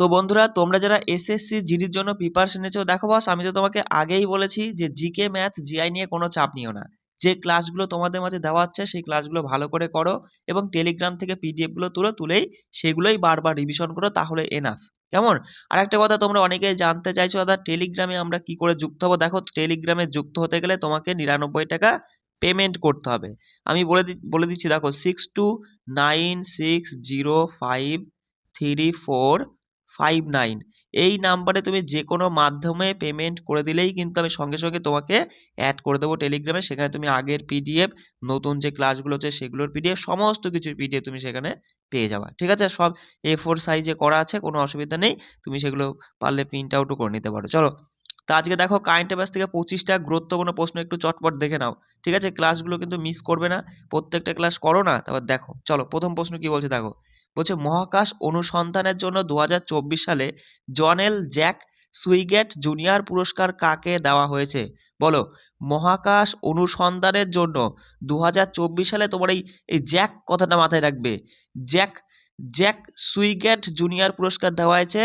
তো বন্ধুরা, তোমরা যারা এসএসসি জিডির জন্য প্রিপারেশন নিয়েছো, দেখো বস আমি তো তোমাকে আগেই বলেছি যে জিকে ম্যাথ জিআই নিয়ে কোনো চাপ নিও না। যে ক্লাসগুলো তোমাদের মাঝে দেওয়া হচ্ছে সেই ক্লাসগুলো ভালো করে করো এবং টেলিগ্রাম থেকে পিডিএফগুলো তুলো, তুলেই সেগুলোই বারবার রিভিশন করো, তাহলে এনাফ কেমন? আর একটা কথা তোমরা অনেকেই জানতে চাইছো, দাদা টেলিগ্রামে আমরা কি করে যুক্ত হব? দেখো টেলিগ্রামে যুক্ত হতে গেলে তোমাকে নিরানব্বই টাকা পেমেন্ট করতে হবে। আমি বলে দি, বলে দিচ্ছি, দেখো six two nine six zero five three four five nine এই নাম্বারে তুমি যে কোনো মাধ্যমে পেমেন্ট করে দিলেই কিন্তু আমি সঙ্গে সঙ্গে তোমাকে অ্যাড করে দেবো টেলিগ্রামে সেখানে তুমি আগের পিডিএফ নতুন যে ক্লাসগুলো হচ্ছে সেগুলোর পিডিএফ সমস্ত কিছুর পিডিএফ তুমি সেখানে পেয়ে যাবা। ঠিক আছে? সব এ ফোর সাইজে করা আছে, কোনো অসুবিধা নেই। তুমি সেগুলো পারলে প্রিন্ট আউটও করে নিতে পারো। চলো, তো আজকে দেখো কারেন্ট অ্যাফেয়ার্স থেকে পঁচিশটা গুরুত্বপূর্ণ প্রশ্ন একটু চটপট দেখে নাও। ঠিক আছে? ক্লাসগুলো কিন্তু মিস করবে না। প্রত্যেকটা ক্লাস করো না, তারপর দেখো। চলো, প্রথম প্রশ্ন কি বলছে দেখো। বলছে, মহাকাশ অনুসন্ধানের জন্য দু হাজার চব্বিশ সালে জনেল জ্যাক সুইগেট জুনিয়র পুরস্কার কাকে দেওয়া হয়েছে? বলো, মহাকাশ অনুসন্ধানের জন্য দু হাজার চব্বিশ সালে তোমার এই এই জ্যাক কথাটা মাথায় রাখবে। জ্যাক জ্যাক সুইগেট জুনিয়র পুরস্কার দেওয়া হয়েছে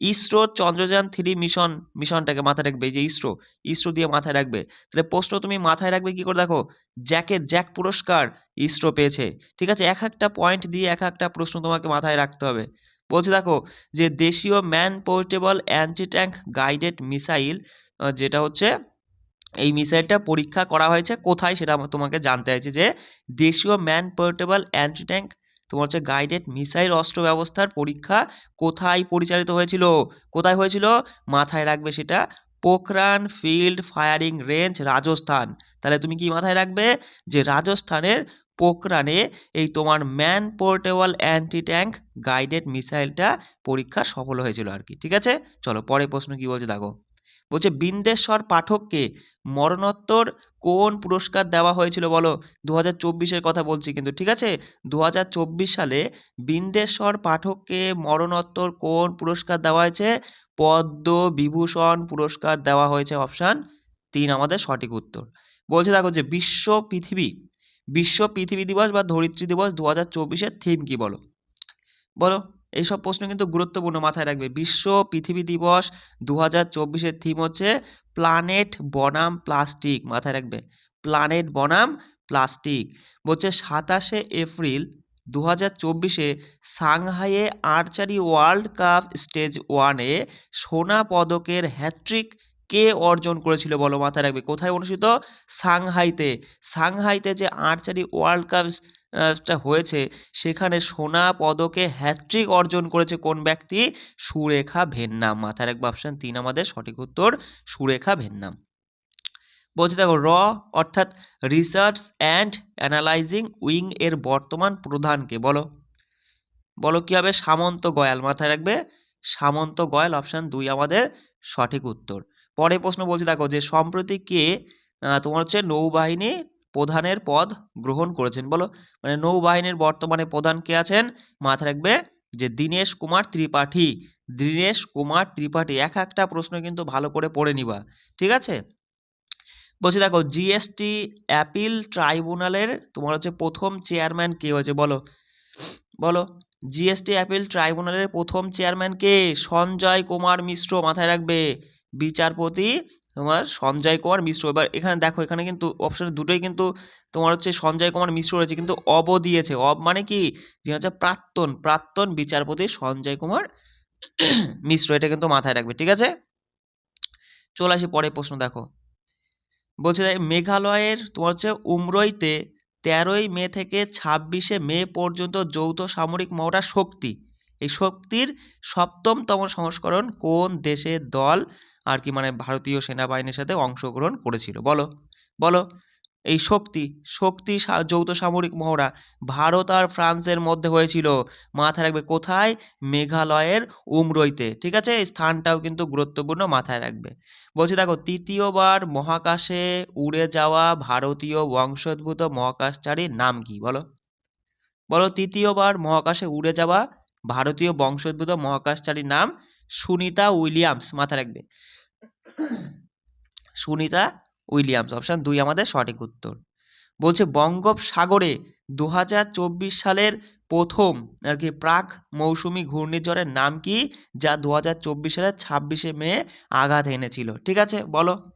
ইসরো চন্দ্রযান থ্রি মিশন, মিশনটাকে মাথায় রাখবে যে ইসরো ইসরো দিয়ে মাথায় রাখবে। তাহলে প্রশ্ন তুমি মাথায় রাখবে কি করে দেখো? জ্যাকের জ্যাক পুরস্কার ইসরো পেয়েছে। ঠিক আছে? এক একটা পয়েন্ট দিয়ে এক একটা প্রশ্ন তোমাকে মাথায় রাখতে হবে। বলছে দেখো যে দেশীয় man portable anti tank guided missile যেটা হচ্ছে এই মিসাইলটা পরীক্ষা করা হয়েছে কোথায় সেটা তোমাকে জানতে চাইছে যে দেশীয় ম্যান পোর্টেবল অ্যান্টি ট্যাঙ্ক তোমার হচ্ছে গাইডেড মিসাইল অস্ত্র ব্যবস্থার পরীক্ষা কোথায় পরিচালিত হয়েছিল? কোথায় হয়েছিল? মাথায় রাখবে সেটা Pokhran field firing range Rajasthan. তাহলে তুমি কি মাথায় রাখবে? যে রাজস্থানের পোখরানে এই তোমার man portable anti tank guided মিসাইলটা পরীক্ষা সফল হয়েছিল আর কি। ঠিক আছে? চলো, পরের প্রশ্ন কি বলছে দেখো। বলছে, বিন্দেশ্বর পাঠককে মরণোত্তর কোন পুরস্কার দেওয়া হয়েছিল বলো? দু হাজার কথা বলছি কিন্তু, ঠিক আছে? দু হাজার চব্বিশ সালে বিন্দেশ্বর পাঠককে মরণোত্তর কোন পুরস্কার দেওয়া হয়েছে? পদ্ম বিভূষণ পুরস্কার দেওয়া হয়েছে অপশান তিন, আমাদের সঠিক উত্তর। বলছে, দেখো যে বিশ্ব পৃথিবী বিশ্ব পৃথিবী দিবস বা ধরিত্রী দিবস দু হাজার থিম কী বলো? বলো এইসব প্রশ্ন কিন্তু গুরুত্বপূর্ণ মাথায় রাখবে। বিশ্ব পৃথিবী দিবস দু হাজার থিম হচ্ছে প্ল্যানেট বনাম প্লাস্টিক মাথায় রাখবে। প্ল্যানেট বনাম প্লাস্টিক বলছে সাতাশে এপ্রিল দু হাজার চব্বিশে সাংহাইয়ে আর্চারি ওয়ার্ল্ড কাপ স্টেজ ওয়ানে সোনা পদকের হ্যাট্রিক কে অর্জন করেছিল বলো মাথায় রাখবে? কোথায় অনুষ্ঠিত? সাংহাইতে। সাংহাইতে যে আর্চারি ওয়ার্ল্ড কাপ হয়েছে, সেখানে সোনা পদকে হ্যাট্রিক অর্জন করেছে কোন ব্যক্তি? সুরেখা ভেন্নাম। মাথায় রাখবে অপশান তিন আমাদের, সঠিক উত্তর সুরেখা ভেন্নাম। বলছে দেখো, র অর্থাৎ রিসার্চ অ্যান্ড অ্যানালাইজিং উইং এর বর্তমান প্রধানকে বলো। বলো কী হবে? সামন্ত গয়াল। মাথায় রাখবে? সামন্ত গয়াল অপশান দুই আমাদের, সঠিক উত্তর। পরে প্রশ্ন বলছি, দেখো যে সম্প্রতি কে তোমার হচ্ছে নৌবাহিনী প্রধানের পদ গ্রহণ করেছেন? বলো মানে নৌবাহিনীর বর্তমানে প্রধান কে আছেন? মাথায় রাখবে যে দীনেশ কুমার ত্রিপাঠী। দীনেশ কুমার ত্রিপাঠী, এক একটা প্রশ্ন কিন্তু ভালো করে পড়ে নিবা, ঠিক আছে? বলছি দেখো জিএসটি অ্যাপিল ট্রাইব্যুনালের তোমার হচ্ছে প্রথম চেয়ারম্যান কে হয়েছে? বলো বলো জিএসটি অ্যাপিল ট্রাইব্যুনালের প্রথম চেয়ারম্যান কে? সঞ্জয় কুমার মিশ্র মাথায় রাখবে। বিচারপতি তোমার সঞ্জয় কুমার মিশ্র। এবার এখানে দেখো, এখানে কিন্তু অপশান দুটোই কিন্তু তোমার হচ্ছে সঞ্জয় কুমার মিশ্র রয়েছে, কিন্তু অব দিয়েছে। অব মানে কি? যে হচ্ছে প্রাক্তন প্রাক্তন বিচারপতি সঞ্জয় কুমার মিশ্র। এটা কিন্তু মাথায় রাখবে, ঠিক আছে? চলে আসি পরে প্রশ্ন, দেখো। বলছে মেঘালয়ের তোমার হচ্ছে উমরইতে তেরোই মে থেকে ছাব্বিশে মে পর্যন্ত যৌথ সামরিক মহড়া শক্তি। এই শক্তির সপ্তমতম সংস্করণ কোন দেশের দল আর কি মানে ভারতীয় সেনাবাহিনীর সাথে অংশগ্রহণ করেছিল? বলো বলো। এই শক্তি শক্তি যৌথ সামরিক মহড়া ভারত আর ফ্রান্সের মধ্যে হয়েছিল। মাথায় রাখবে কোথায়? মেঘালয়ের উমরইতে, ঠিক আছে? এই স্থানটাও কিন্তু গুরুত্বপূর্ণ মাথায় রাখবে। বলছি দেখো, তৃতীয়বার মহাকাশে উড়ে যাওয়া ভারতীয় বংশোদ্ভূত মহাকাশচারীর নাম কি? বলো। বলো, তৃতীয়বার মহাকাশে উড়ে যাওয়া ভারতীয় বংশোদ্ভূত মহাকাশচারীর নাম সুনিতা উইলিয়ামস মাথায় রাখবে। সুনিতা উইলিয়ামস অপশান দুই আমাদের সঠিক উত্তর। বলছে, বঙ্গোপসাগরে দু হাজার চব্বিশ সালের প্রথম আর কি প্রাক মৌসুমি ঘূর্ণিঝড়ের নাম কি? যা দু হাজার চব্বিশ সালের ছাব্বিশে মে আঘাত এনেছিল। ঠিক আছে, বলো।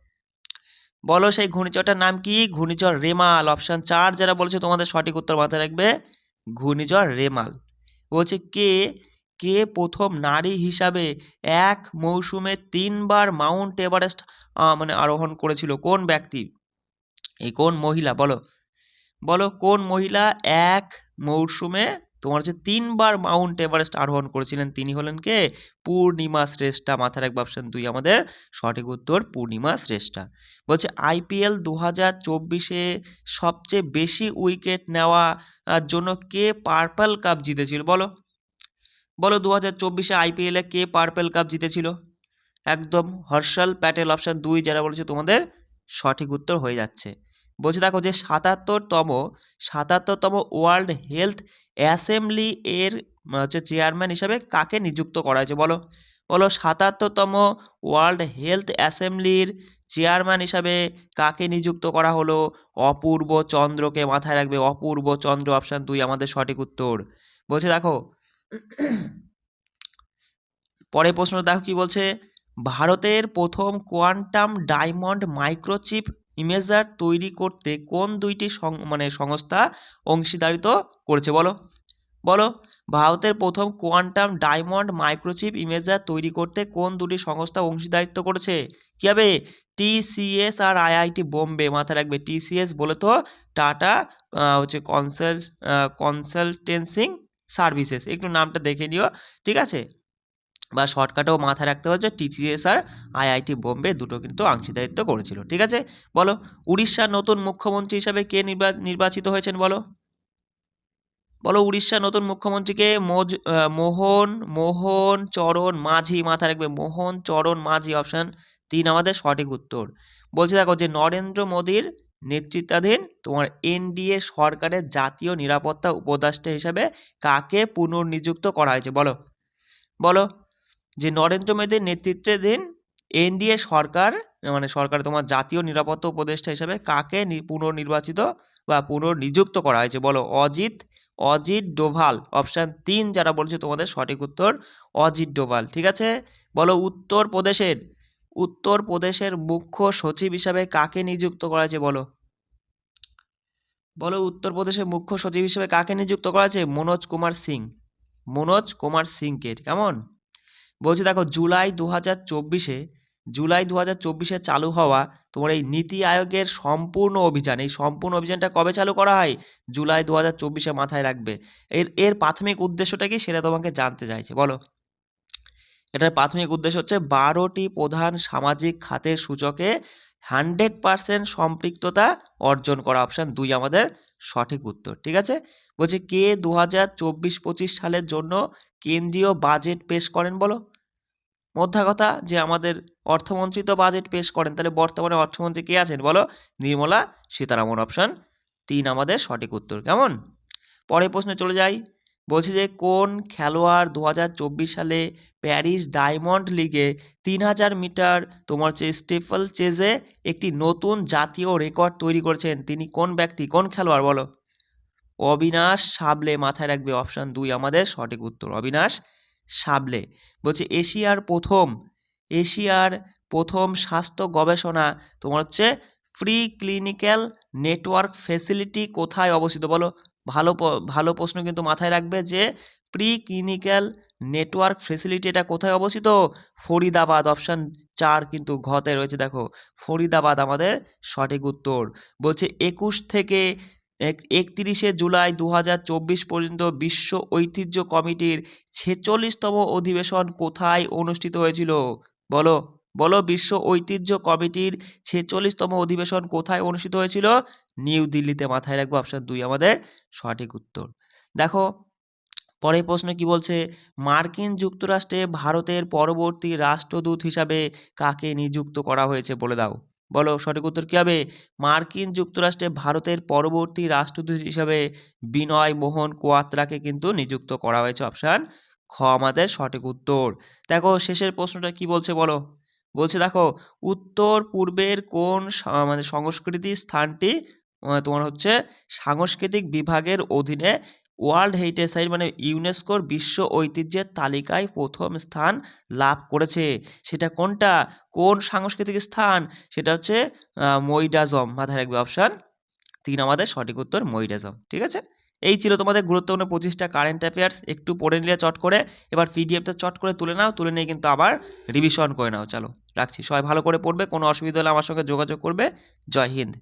বলো, সেই ঘূর্ণিঝড়টার নাম কি? ঘূর্ণিঝড় রেমাল অপশান চার, যারা বলেছে তোমাদের সঠিক উত্তর মাথায় রাখবে, ঘূর্ণিঝড় রেমাল। বলছে, কে? কে প্রথম নারী হিসাবে এক মৌসুমে তিনবার মাউন্ট এভারেস্ট মানে আরোহণ করেছিল? কোন ব্যক্তি? এই কোন মহিলা? বলো। বলো, কোন মহিলা এক মৌসুমে তোমার হচ্ছে তিনবার মাউন্ট এভারেস্ট আরোহণ করেছিলেন তিনি হলেন কে? পূর্ণিমা শ্রেষ্ঠা। মাথার এক অপশন দুই, আমাদের সঠিক উত্তর পূর্ণিমা শ্রেষ্ঠা। বলছে আইপিএল দু হাজার চব্বিশে সবচেয়ে বেশি উইকেট নেওয়া জন্য কে পার্পল কাপ জিতেছিল? বলো। বলো দু হাজার চব্বিশে আইপিএলে কে পার্পেল কাপ জিতেছিল? একদম, হর্ষল প্যাটেল অপশান দুই যারা বলেছে তোমাদের সঠিক উত্তর হয়ে যাচ্ছে। বলছে, দেখো যে সাতাত্তরতম সাতাত্তরতম ওয়ার্ল্ড হেলথ অ্যাসেম্বলি এর হচ্ছে চেয়ারম্যান হিসাবে কাকে নিযুক্ত করা হয়েছে? বলো বলো সাতাত্তরতম ওয়ার্ল্ড হেলথ অ্যাসেম্বলির চেয়ারম্যান হিসাবে কাকে নিযুক্ত করা হলো? অপূর্ব চন্দ্রকে মাথায় রাখবে। অপূর্ব চন্দ্র, অপশান দুই, আমাদের সঠিক উত্তর। বলছে, দেখো পরে প্রশ্ন, দেখো কি বলছে? ভারতের প্রথম কোয়ান্টাম ডায়মন্ড মাইক্রোচিপ ইমেজার তৈরি করতে কোন দুইটি মানে সংস্থা অংশীদারিত্ব করেছে? বলো। বলো। ভারতের প্রথম কোয়ান্টাম ডায়মন্ড মাইক্রোচিপ ইমেজার তৈরি করতে কোন দুটি সংস্থা অংশীদারিত্ব করেছে? কী হবে? টিসিএস আর আইআইটি বোম্বে। মাথায় রাখবে। টিসিএস বলে তো টাটা হচ্ছে কনসাল কনসালটেন্সিং সার্ভিসেস। একটু নামটা দেখে নিও। ঠিক আছে? বা শর্টকাটেও মাথায় রাখতে হচ্ছে টিটিএস আর আইআইটি বোম্বে দুটো কিন্তু অংশীদারিত্ব করেছিল। ঠিক আছে? বলো, উড়িষ্যার নতুন মুখ্যমন্ত্রী হিসাবে কে নির্বাচিত হয়েছেন বলো? বলো, উড়িষ্যার নতুন মুখ্যমন্ত্রীকে মোজ মোহন মোহন চরণ মাঝি মাথায় রাখবে। মোহন চরণ মাঝি অপশান তিন আমাদের সঠিক উত্তর। বলছে দেখো যে নরেন্দ্র মোদীর নেতৃত্বাধীন তোমার এনডিএ সরকারের জাতীয় নিরাপত্তা উপদেষ্টা হিসাবে কাকে পুনর্নিযুক্ত করা হয়েছে? বলো বলো যে নরেন্দ্র মোদীর নেতৃত্বাধীন এনডিএ সরকার মানে সরকার তোমার জাতীয় নিরাপত্তা উপদেষ্টা হিসাবে কাকে পুনর্নির্বাচিত বা পুনর্নিযুক্ত করা হয়েছে? বলো, অজিত অজিত ডোভাল অপশান তিন যারা বলছে তোমাদের সঠিক উত্তর, অজিত ডোভাল, ঠিক আছে? বলো উত্তর প্রদেশের উত্তর প্রদেশের মুখ্য সচিব হিসাবে কাকে নিযুক্ত করা হয়েছে? বলো। বলো উত্তর প্রদেশের মুখ্য সচিব হিসেবে কাকে নিযুক্ত করা হয়েছে? মনোজ কুমার সিং, মনোজ কুমার সিংকে, কেমন? বলছে, দেখো, জুলাই দু হাজার চব্বিশে, জুলাই দু হাজার চব্বিশে চালু হওয়া তোমার এই নীতি আয়োগের সম্পূর্ণ অভিযান, এই সম্পূর্ণ অভিযানটা কবে চালু করা হয়? জুলাই দু হাজার চব্বিশে মাথায় রাখবে। এর এর প্রাথমিক উদ্দেশ্যটা কি সেটা তোমাকে জানতে চাইছে, বলো। এটার প্রাথমিক উদ্দেশ্য হচ্ছে, বারোটি প্রধান সামাজিক খাতের সূচকে হান্ড্রেড পারসেন্ট সম্পৃক্ততা অর্জন করা অপশান দুই আমাদের সঠিক উত্তর, ঠিক আছে? বলছি, কে দু হাজার চব্বিশ পঁচিশ সালের জন্য কেন্দ্রীয় বাজেট পেশ করেন বলো? মধ্যা কথা যে আমাদের অর্থমন্ত্রী তো বাজেট পেশ করেন, তাহলে বর্তমানে অর্থমন্ত্রী কে আছেন বলো? নির্মলা সীতারামন। অপশান তিন আমাদের সঠিক উত্তর, কেমন? পরের প্রশ্নে চলে যাই। বলছি যে কোন খেলোয়াড় দু হাজার চব্বিশ সালে প্যারিস ডায়মন্ড লিগে তিন হাজার মিটার তোমার হচ্ছে স্টেফল চেজে একটি নতুন জাতীয় রেকর্ড তৈরি করেছেন? তিনি কোন ব্যক্তি? কোন খেলোয়াড় বলো? অবিনাশ সাবলে মাথায় রাখবে অপশান দুই আমাদের সঠিক উত্তর, অবিনাশ সাবলে। বলছে, এশিয়ার প্রথম এশিয়ার প্রথম স্বাস্থ্য গবেষণা, তোমার হচ্ছে ফ্রি ক্লিনিক্যাল নেটওয়ার্ক ফেসিলিটি কোথায় অবস্থিত? বলো, ভালো ভালো প্রশ্ন কিন্তু মাথায় রাখবে যে প্রি ক্লিনিক্যাল নেটওয়ার্ক ফেসিলিটি এটা কোথায় অবস্থিত? ফরিদাবাদ অপশান চার কিন্তু ঘতে রয়েছে, দেখো। ফরিদাবাদ আমাদের সঠিক উত্তর। বলছে, একুশ থেকে এক, একত্রিশে জুলাই দু হাজার চব্বিশ পর্যন্ত বিশ্ব ঐতিহ্য কমিটির ছেচল্লিশতম অধিবেশন কোথায় অনুষ্ঠিত হয়েছিল? বলো বলো বিশ্ব ঐতিহ্য কমিটির ছেচল্লিশতম অধিবেশন কোথায় অনুষ্ঠিত হয়েছিল? নিউ দিল্লিতে মাথায় রাখব অপশান দুই, আমাদের সঠিক উত্তর। দেখো, পরের প্রশ্ন কি বলছে? মার্কিন যুক্তরাষ্ট্রে ভারতের পরবর্তী রাষ্ট্রদূত হিসাবে কাকে নিযুক্ত করা হয়েছে বলে দাও। বলো সঠিক উত্তর কী হবে? মার্কিন যুক্তরাষ্ট্রে ভারতের পরবর্তী রাষ্ট্রদূত হিসাবে বিনয় মোহন কোয়াত্রাকে কিন্তু নিযুক্ত করা হয়েছে অপশান খ, আমাদের সঠিক উত্তর। দেখো, শেষের প্রশ্নটা কি বলছে বলো? বলছে দেখো, উত্তর পূর্বের কোন মানে সংস্কৃতি স্থানটি তোমার হচ্ছে সাংস্কৃতিক বিভাগের অধীনে ওয়ার্ল্ড হেরিটেজ সাইট মানে ইউনেস্কোর বিশ্ব ঐতিহ্যের তালিকায় প্রথম স্থান লাভ করেছে। সেটা কোনটা? কোন সাংস্কৃতিক স্থান? সেটা হচ্ছে মৈডাজম মাথায় রাখবে অপশান তিন আমাদের সঠিক উত্তর মৈডাজম ঠিক আছে? এই ছিল তোমাদের গুরুত্বপূর্ণ পঁচিশটা কারেন্ট অ্যাফেয়ার্স একটু পড়ে নিলে চট করে। এবার পিডিএফটা চট করে তুলে নাও, তুলে নিয়ে কিন্তু আবার রিভিশন করে নাও। চলো, রাখছি। সবাই ভালো করে পড়বে, কোনো অসুবিধা হলে আমার সঙ্গে যোগাযোগ করবে। জয় হিন্দ।